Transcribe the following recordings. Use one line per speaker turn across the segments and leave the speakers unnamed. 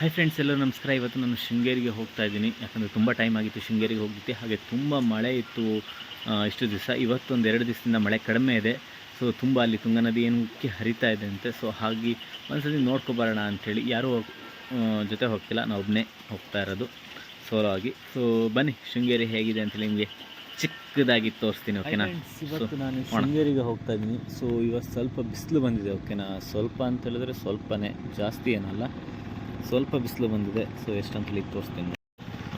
Hi friends ಎಲ್ಲರೂ ನಮಸ್ಕಾರ. ಇವತ್ತು ನಾನು ಶೃಂಗೇರಿಗೆ ಹೋಗ್ತಾ ಇದ್ದೀನಿ. ಯಾಕಂದರೆ ತುಂಬ ಟೈಮ್ ಆಗಿತ್ತು ಶೃಂಗೇರಿಗೆ ಹೋಗಿದ್ದೆ ಹಾಗೆ ತುಂಬ ಮಳೆ ಇತ್ತು. ಇಷ್ಟು ದಿವಸ. ಇವತ್ತೊಂದು ಎರಡು ದಿವಸದಿಂದ ಮಳೆ ಕಡಿಮೆ ಇದೆ. ಸೊ ತುಂಬ ಅಲ್ಲಿ ತುಂಗಾ ನದಿ ಏನು ಉಕ್ಕಿ ಹರಿತಾ ಇದೆ ಅಂತೆ. ಸೊ ಹಾಗೆ ಒಂದ್ಸತಿ ನೋಡ್ಕೊಬರೋಣ ಅಂಥೇಳಿ. ಯಾರೂ ಜೊತೆ ಹೋಗ್ತಿಲ್ಲ. ನಾನು ಒಬ್ಬನೇ ಹೋಗ್ತಾ ಇರೋದು. ಸೋಲೋ ಆಗಿ ಸೊ ಬನ್ನಿ. ಶೃಂಗೇರಿ ಹೇಗಿದೆ ಅಂತೇಳಿ ನಿಮಗೆ ಚಿಕ್ಕದಾಗಿ ತೋರಿಸ್ತೀನಿ ಓಕೆನಾ
ಇವತ್ತು ನಾನು. ಶೃಂಗೇರಿಗೆ ಹೋಗ್ತಾ ಇದ್ದೀನಿ. ಸೊ ಇವತ್ತು ಸ್ವಲ್ಪ ಬಿಸಿಲು ಬಂದಿದೆ ಓಕೆನಾ ಸ್ವಲ್ಪ ಅಂತ ಹೇಳಿದ್ರೆ ಸ್ವಲ್ಪನೇ. ಜಾಸ್ತಿ ಏನಲ್ಲ. ಸ್ವಲ್ಪ ಬಿಸಿಲು ಬಂದಿದೆ ಸೊ ಎಷ್ಟಂತ ಹೇಳಿ ತೋರಿಸ್ತೀನಿ.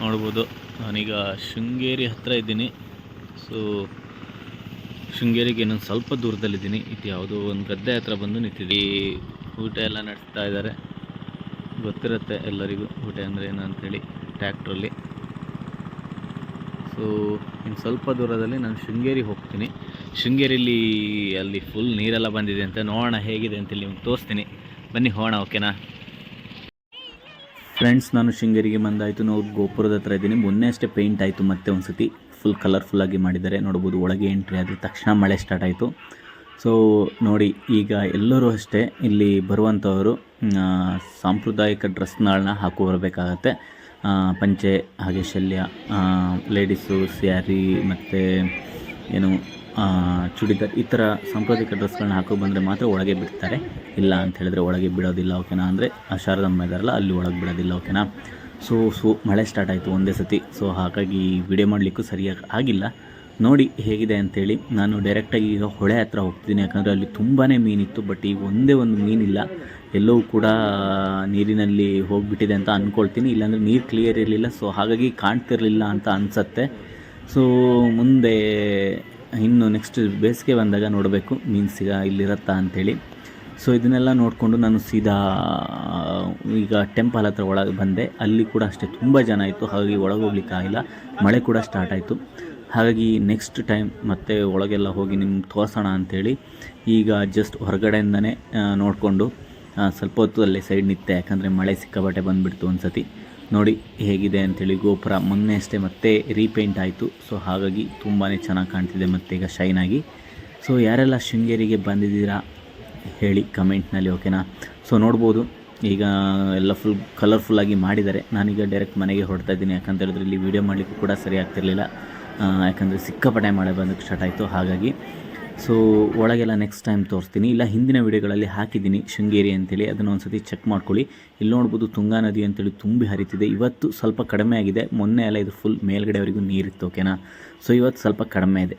ನೋಡ್ಬೋದು. ನಾನೀಗ ಶೃಂಗೇರಿ ಹತ್ತಿರ ಇದ್ದೀನಿ. ಸೊ ಶೃಂಗೇರಿಗೆ ಇನ್ನೊಂದು ಸ್ವಲ್ಪ ದೂರದಲ್ಲಿದ್ದೀನಿ. ಇದು ಯಾವುದೋ ಒಂದು ಗದ್ದೆ ಹತ್ರ ಬಂದು ನಿಂತಿದ್ದೀವಿ ಊಟ ಎಲ್ಲ ನಡೆಸ್ತಾ ಇದ್ದಾರೆ. ಗೊತ್ತಿರುತ್ತೆ ಎಲ್ಲರಿಗೂ ಊಟ ಅಂದರೆ ಏನು ಅಂತೇಳಿ ಟ್ಯಾಕ್ಟ್ರಲ್ಲಿ ಸೊ ಇನ್ನು ಸ್ವಲ್ಪ ದೂರದಲ್ಲಿ ನಾನು ಶೃಂಗೇರಿಗೆ ಹೋಗ್ತೀನಿ. ಶೃಂಗೇರಿಲಿ ಅಲ್ಲಿ ಫುಲ್ ನೀರೆಲ್ಲ ಬಂದಿದೆ ಅಂತ. ನೋಡೋಣ ಹೇಗಿದೆ ಅಂತೇಳಿ ನಿಮ್ಗೆ ತೋರಿಸ್ತೀನಿ. ಬನ್ನಿ ಹೋಗೋಣ ಓಕೆನಾ ಫ್ರೆಂಡ್ಸ್ ನಾನು ಶೃಂಗೇರಿಗೆ ಬಂದಾಯಿತು. ನಾವು ಗೋಪುರದ ಹತ್ರ ಇದ್ದೀನಿ. ಮೊನ್ನೆ ಅಷ್ಟೇ ಪೇಂಟ್ ಆಯಿತು, ಮತ್ತೆ ಒಂದು ಸತಿ ಫುಲ್ ಕಲರ್ಫುಲ್ಲಾಗಿ ಮಾಡಿದ್ದಾರೆ. ನೋಡ್ಬೋದು ಒಳಗೆ ಎಂಟ್ರಿ ಆದ ತಕ್ಷಣ ಮಳೆ ಸ್ಟಾರ್ಟ್ ಆಯಿತು. ಸೊ ನೋಡಿ, ಈಗ ಎಲ್ಲರೂ ಅಷ್ಟೇ ಇಲ್ಲಿ ಬರುವಂಥವರು ಸಾಂಪ್ರದಾಯಿಕ ಡ್ರೆಸ್ಗಳನ್ನ ಹಾಕೋ ಬರಬೇಕಾಗತ್ತೆ. ಪಂಚೆ ಹಾಗೆ ಶಲ್ಯ ಲೇಡೀಸು ಸ್ಯಾರಿ ಮತ್ತು ಏನು ಚೂಡಿದಾರ್ ಈ ಥರ ಸಾಂಪ್ರದಾಯಿಕ ಡ್ರೆಸ್ಗಳನ್ನ ಹಾಕೋ ಬಂದರೆ ಮಾತ್ರ ಒಳಗೆ ಬಿಡ್ತಾರೆ. ಇಲ್ಲ ಅಂತ ಹೇಳಿದ್ರೆ ಒಳಗೆ ಬಿಡೋದಿಲ್ಲ ಓಕೆನಾ ಅಂದರೆ ಶಾರದಮ್ಮ ಇದಾರಲ್ಲ, ಅಲ್ಲಿ ಒಳಗೆ ಬಿಡೋದಿಲ್ಲ ಓಕೆನಾ ಸೊ ಸೊ ಮಳೆ ಸ್ಟಾರ್ಟ್ ಆಯಿತು ಒಂದೇ ಸತಿ. ಸೊ ಹಾಗಾಗಿ ವಿಡಿಯೋ ಮಾಡಲಿಕ್ಕೂ ಸರಿಯಾಗಿ ಆಗಿಲ್ಲ. ನೋಡಿ ಹೇಗಿದೆ ಅಂಥೇಳಿ ನಾನು ಡೈರೆಕ್ಟಾಗಿ ಈಗ ಹೊಳೆ ಹತ್ರ ಹೋಗ್ತೀನಿ ಯಾಕಂದರೆ ಅಲ್ಲಿ ತುಂಬಾ ಮೀನಿತ್ತು ಬಟ್ ಈಗ ಒಂದೇ ಒಂದು ಮೀನಿಲ್ಲ. ಎಲ್ಲವೂ ಕೂಡ ನೀರಿನಲ್ಲಿ ಹೋಗಿಬಿಟ್ಟಿದೆ ಅಂತ ಅಂದ್ಕೊಳ್ತೀನಿ ಇಲ್ಲಾಂದರೆ ನೀರು ಕ್ಲಿಯರ್ ಇರಲಿಲ್ಲ ಸೊ ಹಾಗಾಗಿ ಕಾಣ್ತಿರಲಿಲ್ಲ ಅಂತ ಅನಿಸತ್ತೆ. ಸೊ ಮುಂದೆ ಇನ್ನು ನೆಕ್ಸ್ಟ್ ಬೇಸಿಗೆ ಬಂದಾಗ ನೋಡಬೇಕು ಮೀನು ಈಗ ಇಲ್ಲಿರತ್ತಾ ಅಂಥೇಳಿ ಸೊ ಇದನ್ನೆಲ್ಲ ನೋಡಿಕೊಂಡು ನಾನು ಸೀದಾ, ಈಗ ಟೆಂಪಲ್ ಹತ್ರ ಒಳಗೆ ಬಂದೆ. ಅಲ್ಲಿ ಕೂಡ ಅಷ್ಟೇ ತುಂಬ ಜನ ಇತ್ತು, ಹಾಗಾಗಿ ಒಳಗೆ ಹೋಗ್ಲಿಕ್ಕೆ ಆಗಿಲ್ಲ. ಮಳೆ ಕೂಡ ಸ್ಟಾರ್ಟ್ ಆಯಿತು. ಹಾಗಾಗಿ ನೆಕ್ಸ್ಟ್ ಟೈಮ್ ಮತ್ತೆ ಒಳಗೆಲ್ಲ ಹೋಗಿ ನಿಮ್ಗೆ ತೋರಿಸೋಣ ಅಂಥೇಳಿ ಈಗ ಜಸ್ಟ್ ಹೊರಗಡೆಯಿಂದನೇ ನೋಡಿಕೊಂಡು ಸ್ವಲ್ಪ ಹೊತ್ತು ಅಲ್ಲೇ ಸೈಡ್ ನಿಂತೆ ಯಾಕಂದರೆ ಮಳೆ ಸಿಕ್ಕಾಬಟ್ಟೆ ಬಂದುಬಿಡ್ತು ಒಂದು ಸತಿ ನೋಡಿ ಹೇಗಿದೆ ಅಂಥೇಳಿ ಗೋಪುರ ಮೊನ್ನೆ ಅಷ್ಟೇ ಮತ್ತೆ ರೀಪೇಂಟ್ ಆಯಿತು. ಸೊ ಹಾಗಾಗಿ ತುಂಬಾ ಚೆನ್ನಾಗಿ ಕಾಣ್ತಿದೆ ಮತ್ತೆ ಈಗ ಶೈನ್ ಆಗಿ. ಸೊ ಯಾರೆಲ್ಲ ಶೃಂಗೇರಿಗೆ ಬಂದಿದ್ದೀರಾ ಹೇಳಿ ಕಮೆಂಟ್ನಲ್ಲಿ ಓಕೆನಾ ಸೊ ನೋಡ್ಬೋದು. ಈಗ ಎಲ್ಲ ಫುಲ್ ಕಲರ್ಫುಲ್ಲಾಗಿ ಮಾಡಿದ್ದಾರೆ. ನಾನೀಗ ಡೈರೆಕ್ಟ್ ಮನೆಗೆ ಹೊಡ್ತಾ ಇದ್ದೀನಿ. ಯಾಕಂತ ಹೇಳಿದ್ರೆ ಇಲ್ಲಿ ವೀಡಿಯೋ ಮಾಡಲಿಕ್ಕೂ ಕೂಡ ಸರಿ ಆಗ್ತಿರಲಿಲ್ಲ. ಯಾಕಂದರೆ ಸಿಕ್ಕಾಪಟ್ಟೆ ಮಳೆ ಬಂದಕ್ಕೆ ಸ್ಟಾರ್ಟ್ ಆಯಿತು. ಹಾಗಾಗಿ ಸೊ ಒಳಗೆಲ್ಲ ನೆಕ್ಸ್ಟ್ ಟೈಮ್ ತೋರಿಸ್ತೀನಿ. ಇಲ್ಲ, ಹಿಂದಿನ ವಿಡಿಯೋಗಳಲ್ಲಿ ಹಾಕಿದ್ದೀನಿ, ಶೃಂಗೇರಿ ಅಂತೇಳಿ. ಅದನ್ನು ಒಂದು ಸತಿ ಚೆಕ್ ಮಾಡ್ಕೊಳ್ಳಿ. ಇಲ್ಲಿ ನೋಡ್ಬೋದು ತುಂಗಾ ನದಿ ಅಂತೇಳಿ ತುಂಬಿ ಹರಿತಿದೆ. ಇವತ್ತು ಸ್ವಲ್ಪ ಕಡಿಮೆ ಆಗಿದೆ. ಮೊನ್ನೆ ಎಲ್ಲ ಇದು ಫುಲ್ ಮೇಲ್ಗಡೆವರೆಗೂ ನೀರಿತ್ತು ಓಕೆನಾ ಸೊ ಇವತ್ತು ಸ್ವಲ್ಪ ಕಡಿಮೆ ಇದೆ.